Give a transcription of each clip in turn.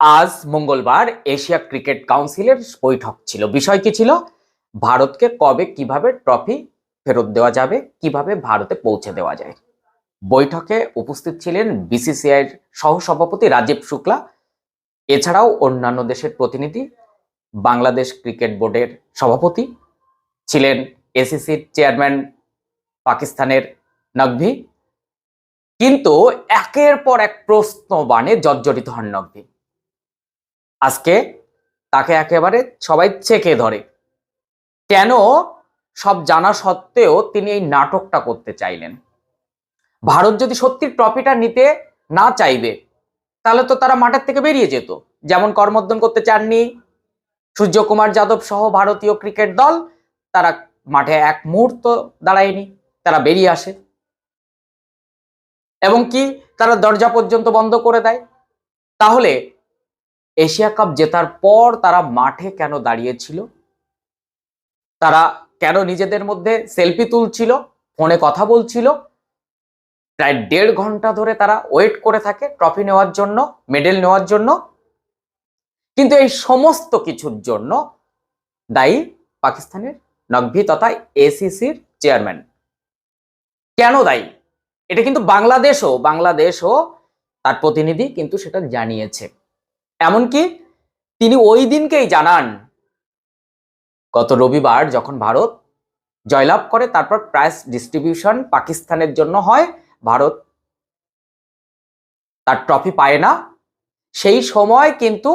আজ মঙ্গলবার Asia cricket কাউন্সিলের বৈঠক ছিল। বিষয় কি ছিল? ভারতকে কবে কীভাবে ট্রফি ফেরত দেওয়া যাবে? কীভাবে ভারতে পৌঁছে দেওয়া যায়? বৈঠকে উপস্থিত ছিলেন বিসিসিআইয়ের সহসভাপতি রাজীব শুক্লা, এছাড়াও অন্যান্য দেশের প্রতিনিধি, বাংলাদেশ ক্রিকেট বোর্ডের সভাপতি ছিলেন এসিসির চেয়ারম্যান পাকিস্তানের নকভি। কিন্তু একের পর এক প্রশ্ন বানে জর্জরিত হন নকভি। আজকে তাকে একেবারে সবাই চেকে ধরে। কেন সব জানা সত্ত্বেও তিনি এই নাটকটা করতে চাইলেন? ভারত যদি সত্যি ট্রফিটা নিতে না চাইবে, তাহলে তো তারা মাঠের থেকে বেরিয়ে যেত। যেমন করমর্দন করতে চাননি, সূর্যকুমার যাদব সহ ভারতীয় ক্রিকেট দল, তারা মাঠে এক মুহূর্ত দাঁড়ায়নি, তারা বেরিয়ে আসে। এবং কি তারা দরজা পর্যন্ত বন্ধ করে দেয়? তাহলে এশিয়া কাপ জেতার পর তারা মাঠে কেন দাঁড়িয়েছিল? তারা কেন নিজেদের মধ্যে সেলফি তুলছিল, ফোনে কথা বলছিল? প্রায় দেড় ঘণ্টা ধরে তারা ওয়েট করে থাকে ট্রফি নেওয়ার জন্য, মেডেল নেওয়ার জন্য। কিন্তু এই সমস্ত কিছুর জন্য দায়ী পাকিস্তানের নকভি তথা এসিসির চেয়ারম্যান। কেন দায়ী? এটা কিন্তু বাংলাদেশও বাংলাদেশও তার প্রতিনিধি কিন্তু সেটা জানিয়েছে। এমনকি তিনি ওই দিনকেই জানান, গত রবিবার যখন ভারত জয়লাভ করে, তারপর প্রাইস ডিস্ট্রিবিউশন পাকিস্তানের জন্য হয়, ভারত তার ট্রফি পায় না। সেই সময় কিন্তু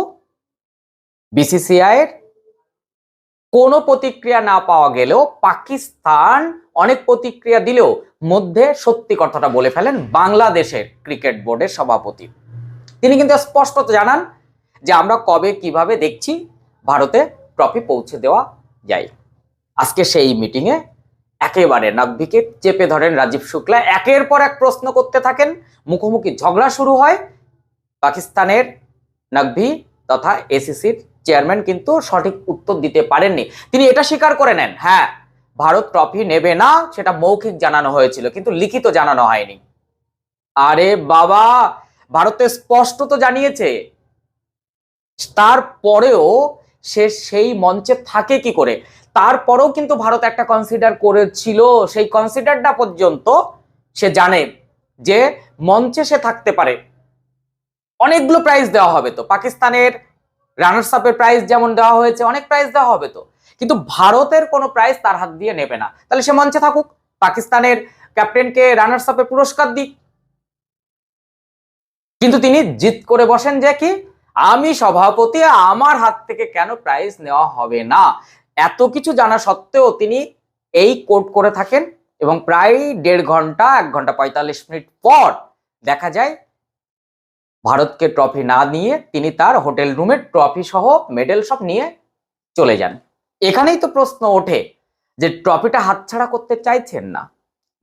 বিসিসিআইয়ের কোনো প্রতিক্রিয়া না পাওয়া গেলেও পাকিস্তান অনেক প্রতিক্রিয়া দিলেও মধ্যে সত্যি কথাটা বলে ফেলেন বাংলাদেশের ক্রিকেট বোর্ডের সভাপতি। তিনি কিন্তু স্পষ্টত জানান যে আমরা কবে কীভাবে দেখছি ভারতে ট্রফি পৌঁছে দেওয়া যায়। আজকে সেই মিটিংয়ে একেবারে নাকভিকে চেপে ধরেন রাজীব শুক্লা। একের পর এক প্রশ্ন করতে থাকেন, মুখোমুখি ঝগড়া শুরু হয়। পাকিস্তানের নাকভি তথা এসিসির চেয়ারম্যান কিন্তু সঠিক উত্তর দিতে পারেননি। তিনি এটা স্বীকার করে নেন হ্যাঁ ভারত ট্রফি নেবে না, সেটা মৌখিক জানানো হয়েছিল, কিন্তু লিখিত জানানো হয়নি। আরে বাবা, ভারতে স্পষ্ট তো জানিয়েছে তারপরেও সে সেই মঞ্চে থাকে কি করে? তারপরেও কিন্তু ভারত একটা কনসিডার করেছিল, সেই কনসিডারটা পর্যন্ত সে জানে যে মঞ্চে সে থাকতে পারে। অনেকগুলো প্রাইজ দেওয়া হবে তো। পাকিস্তানের রানার্স আপের প্রাইজ যেমন দেওয়া হয়েছে, অনেক প্রাইজ দেওয়া হবে তো। কিন্তু ভারতের কোনো প্রাইজ তার হাত দিয়ে নেবে না। তাহলে সে মঞ্চে থাকুক, পাকিস্তানের ক্যাপ্টেনকে রানার্স আপে পুরস্কার দিক। কিন্তু তিনি জিত করে বসেন যে কি? আমি সভাপতি, আমার হাত থেকে কেন প্রাইজ নেওয়া হবে না? এত কিছু জানা সত্ত্বেও তিনি এই কোট করে থাকেন এবং প্রায় দেড় ঘণ্টা, এক ঘণ্টা পঁয়তাল্লিশ মিনিট পর দেখা যায় ভারতকে ট্রফি না নিয়ে তিনি তার হোটেল রুমে ট্রফি সহ মেডেল সব নিয়ে চলে যান। এখানেই তো প্রশ্ন ওঠে যে ট্রফিটা হাতছাড়া করতে চাইছেন না।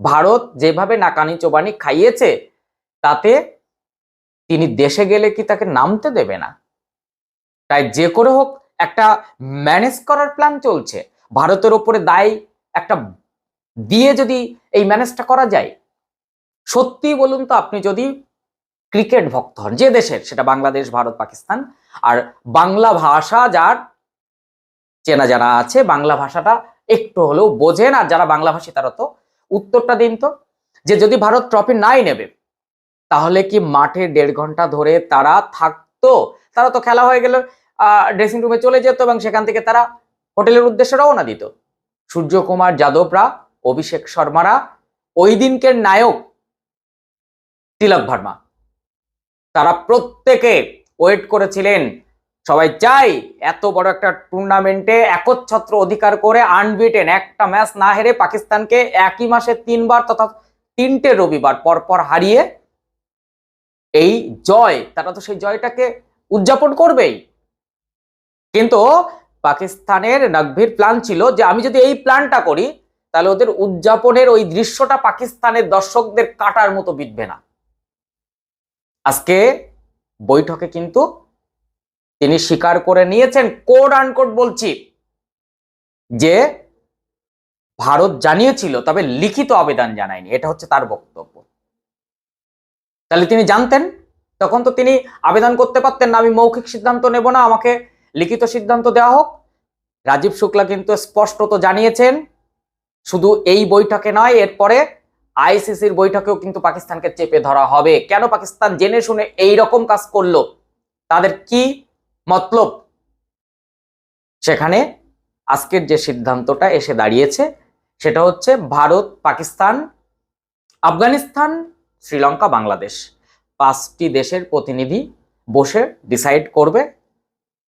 ভারত যেভাবে নাকানি চোবানি খাইয়েছে, তাতে তিনি দেশে গেলে কি তাকে নামতে দেবে না? তাই যে করে হোক, একটা ম্যানেজ করার প্ল্যান চলছে। ভারতের ওপরে দায় একটা দিয়ে যদি এই ম্যানেজটা করা যায়, সত্যি বলুন তো আপনি যদি ক্রিকেট ভক্ত হন, যে দেশের, সেটা বাংলাদেশ, ভারত, পাকিস্তান, আর বাংলা ভাষা যার, চেনা জানা আছে, বাংলা ভাষাটা একটু হলেও বোঝেন, আর যারা বাংলা ভাষী তারা তো উত্তরটা দিন তো, যে যদি ভারত ট্রফি নাই নেবে তাহলে কি মাঠে দেড় ঘণ্টা ধরে তারা থাকতো? তারা তো খেলা হয়ে গেল ড্রেসিং রুমে চলে যেত এবং সেখান থেকে তারা হোটেলের উদ্দেশ্যে রওনা দিত। সূর্যকুমার যাদবরা, অভিষেক শর্মারা, ওই দিনকের নায়ক তিলক ভার্মা। তারা প্রত্যেকে ওয়েট করেছিলেন। সবাই চাই এত বড় একটা টুর্নামেন্টে একচ্ছত্র অধিকার করে আনবিটেন একটা ম্যাচ না হেরে পাকিস্তানকে একই মাসে তিনবার তথা তিনটে রবিবার পরপর হারিয়ে এই জয়, তারা তো সেই জয়টাকে উদযাপন করবেই। কিন্তু পাকিস্তানের নকভির প্ল্যান ছিল যে আমি যদি এই প্ল্যানটা করি, তাহলে ওদের উদযাপনের ওই দৃশ্যটা পাকিস্তানের দর্শকদের কাটার মতো বিধবে না। আজকে বৈঠকে কিন্তু তিনি স্বীকার করে নিয়েছেন কোড আনকোড বলছি, যে ভারত জানিয়েছিল, তবে লিখিত আবেদন জানায়নি। এটা হচ্ছে তার বক্তব্য। তাহলে তিনি জানতেন, তখন তো তিনি আবেদন করতে পারতেন না, আমি মৌখিক সিদ্ধান্ত নেব না, আমাকে লিখিত সিদ্ধান্ত দেওয়া হোক। রাজীব শুক্লা কিন্তু স্পষ্টত জানিয়েছেন, শুধু এই বৈঠকে নয়, এরপরে আইসিসির বৈঠকেও কিন্তু পাকিস্তানকে চেপে ধরা হবে। কেন পাকিস্তান জেনে শুনে এই রকম কাজ করল? তাদের কি মতলব? সেখানে আজকের যে সিদ্ধান্তটা এসে দাঁড়িয়েছে, সেটা হচ্ছে ভারত, পাকিস্তান, আফগানিস্তান শ্রীলঙ্কা, বাংলাদেশ। পাঁচটি দেশের প্রতিনিধি বসে ডিসাইড করবে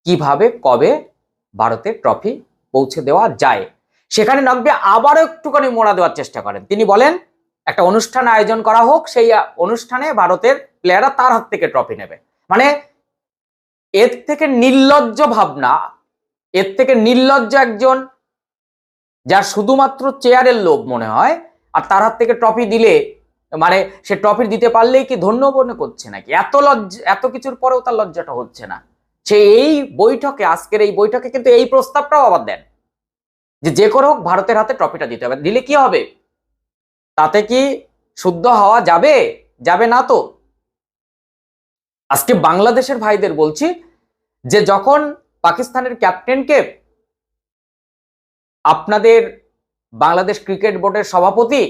কীভাবে, কবে ভারতের ট্রফি পৌঁছে দেওয়া যায়। সেখানে নকবে আবারও একটুখানি মোড়া দেওয়ার চেষ্টা করেন। তিনি বলেন, একটা অনুষ্ঠান আয়োজন করা হোক, সেই অনুষ্ঠানে ভারতের প্লেয়াররা তার হাত থেকে ট্রফি নেবে। মানে এর থেকে নির্লজ্জ ভাবনা, এর থেকে নির্লজ্জ একজন যার শুধুমাত্র চেয়ারের লোভ মনে হয়, আর তার হাত থেকে ট্রফি দিলে মানে সে ট্রফি দিতে পারলেই কি ধন্য মনে করছে নাকি? এত লজ্জ, এত কিছুর পরেও তার লজ্জাটা হচ্ছে না। সে এই বৈঠকে, আজকের এই বৈঠকে কিন্তু এই প্রস্তাবটাও আবার দেন। যে যে করে হোক ভারতের হাতে ট্রফিটা দিতে হবে। দিলে কি হবে? তাতে কি শুদ্ধ হওয়া যাবে? যাবে না তো? আজকে বাংলাদেশের ভাইদের বলছি যে যখন পাকিস্তানের ক্যাপ্টেনকে আপনাদের বাংলাদেশ ক্রিকেট বোর্ডের সভাপতি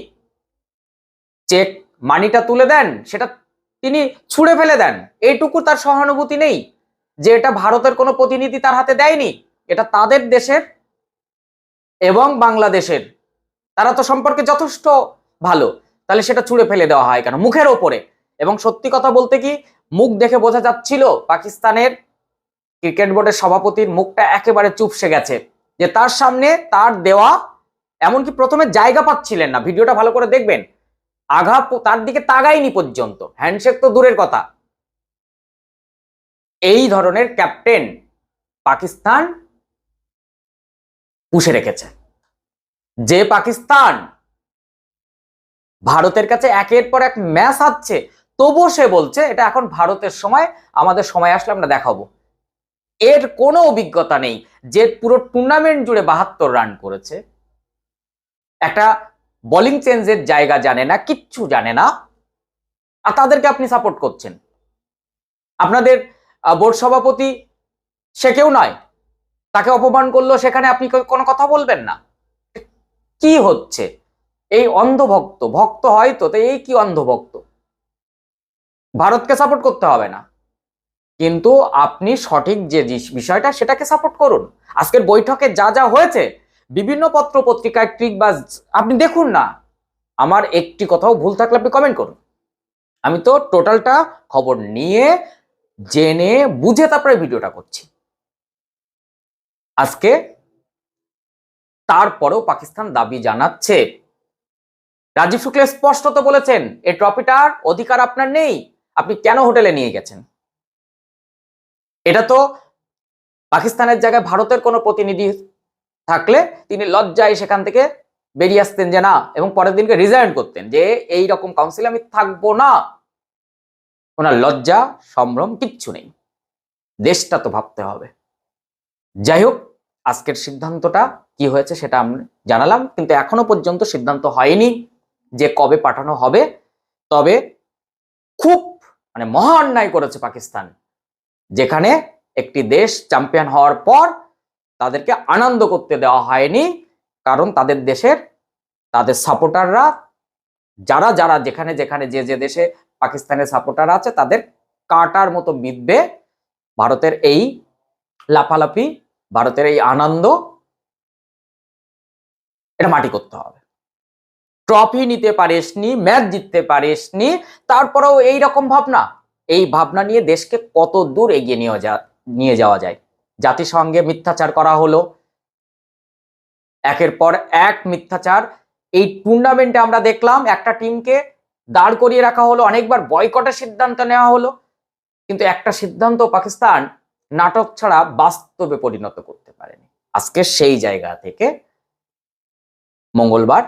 চেক মানিটা তুলে দেন, সেটা তিনি ছুঁড়ে ফেলে দেন। এইটুকু তার সহানুভূতি নেই যে এটা ভারতের কোনো প্রতিনিধি তার হাতে দেয়নি। এটা তাদের দেশের এবং বাংলাদেশের। তারা তো সম্পর্কে যথেষ্ট ভালো। তাহলে সেটা ছুঁড়ে ফেলে দেওয়া হয় কেন? মুখের ওপরে। এবং সত্যি কথা বলতে কি, মুখ দেখে বোঝা যাচ্ছিল পাকিস্তানের ক্রিকেট বোর্ডের সভাপতির মুখটা একেবারে চুপসে গেছে। যে তার সামনে তার দেওয়া, এমনকি প্রথমে জায়গা পাচ্ছিলেন না। ভিডিওটা ভালো করে দেখবেন। আঘা প- তার দিকে তাগাইনি পর্যন্ত। হ্যান্ডশেক তো দূরের কথা। এই ধরনের ক্যাপ্টেন পাকিস্তান পুষে রেখেছে। যে পাকিস্তান ভারতের কাছে একের পর এক ম্যাচ হারছে তবুও সে বলছে, এটা এখন ভারতের সময়, আমাদের সময় আসলে আমরা দেখাবো। এর কোনো অভিজ্ঞতা নেই যে পুরো টুর্নামেন্ট জুড়ে বাহাত্তর রান করেছে। একটা বোলিং চেঞ্জের জায়গা জানে না, কিচ্ছু জানে না। আর তাদেরকে আপনি সাপোর্ট করছেন। আপনাদের বোর্ড সভাপতি সে কেউ নয়। তাকে অপমান করল সেখানে আপনি কোনো কথা বলবেন না। কি হচ্ছে? এই অন্ধভক্ত, ভক্ত হয়তো তো এই কি অন্ধভক্ত? ভারতকে সাপোর্ট করতে হবে না। কিন্তু আপনি সঠিক যে বিষয়টা, সেটাকে সাপোর্ট করুন। আজকের বৈঠকে যা যা হয়েছে বিভিন্ন পত্র পত্রিকায় ট্রিক বা আপনি দেখুন না। আমার একটি কথাও ভুল থাকলে আপনি কমেন্ট করুন। আমি তো টোটালটা খবর নিয়ে, জেনে, বুঝে তারপরে ভিডিওটা করছি। আজকে তারপরেও পাকিস্তান দাবি জানাচ্ছে। রাজীব শুক্লা স্পষ্টত বলেছেন এই ট্রফিটার অধিকার আপনার নেই। আপনি কেন হোটেলে নিয়ে গেছেন? এটা তো পাকিস্তানের জায়গায় ভারতের কোনো প্রতিনিধি থাকলে তিনি লজ্জায় সেখান থেকে বেরিয়ে আসতেন যে না, এবং পরের দিনকে রিজাইন করতেন যে এই রকম কাউন্সিলে আমি থাকব না। ওনার লজ্জা, সম্ভ্রম কিচ্ছু নেই। দেশটা তো ভাবতে হবে। যাই হোক, আজকের সিদ্ধান্তটা কি হয়েছে সেটা আমি জানালাম, কিন্তু এখনও পর্যন্ত সিদ্ধান্ত হয়নি যে কবে পাঠানো হবে। তবে খুব মানে মহা অন্যায় করেছে পাকিস্তান, যেখানে একটি দেশ চ্যাম্পিয়ন হওয়ার পর তাদেরকে আনন্দ করতে দেওয়া হয়নি। কারণ তাদের দেশের, তাদের সাপোর্টাররা যারা যারা যেখানে যেখানে, যে যে দেশে পাকিস্তানের সাপোর্টার আছে, তাদের কাটার মতো বিধবে ভারতের এই লাফালাফি, ভারতের এই আনন্দ। এটা মাটি করতে হবে। ট্রফি নিতে পারিসনি ম্যাচ জিততে পারিসনি, তারপরেও এই রকম ভাবনা। এই ভাবনা নিয়ে দেশকে কত দূর এগিয়ে নিয়ে যাওয়া যায়। জাতিসংঘে মিথ্যাচার করা হলো। একের পর এক মিথ্যাচার। এই টুর্নামেন্টে আমরা দেখলাম একটা টিমকে দাঁড় করিয়ে রাখা হলো, অনেকবার বয়কটের সিদ্ধান্ত নেওয়া হলো। কিন্তু একটা সিদ্ধান্ত পাকিস্তান নাটক ছাড়া বাস্তবে পরিণত করতে পারেনি। আজকে সেই জায়গা থেকে মঙ্গলবার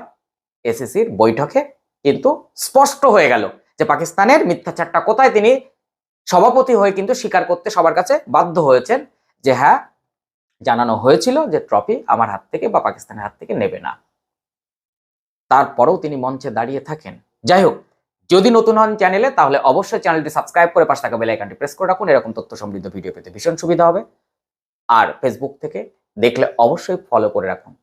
এসিসির বৈঠকে কিন্তু স্পষ্ট হয়ে গেল যে পাকিস্তানের মিথ্যাচারটা কোথায়। তিনি সভাপতি হয়ে কিন্তু স্বীকার করতে সবার কাছে বাধ্য হয়েছেন। যে হ্যাঁ জানানো হয়েছিল যে ট্রফি আমার হাত থেকে বা পাকিস্তানের হাত থেকে নেবে না। তারপরেও তিনি মঞ্চে দাঁড়িয়ে থাকেন। যাই হোক, যদি নতুন হন চ্যানেলে, তাহলে অবশ্যই চ্যানেলটি সাবস্ক্রাইব করে পাশে থাকা বেল আইকনটি প্রেস করে রাখুন। এরকম তথ্য সমৃদ্ধ ভিডিও পেতে ভীষণ সুবিধা হবে। আর ফেসবুক থেকে দেখলে অবশ্যই ফলো করে রাখুন।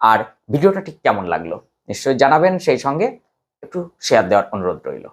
আর ভিডিওটা ঠিক কেমন লাগল? নিশ্চয়ই জানাবেন সেই সঙ্গে। একটু শেয়ার দেওয়ার অনুরোধ রইল।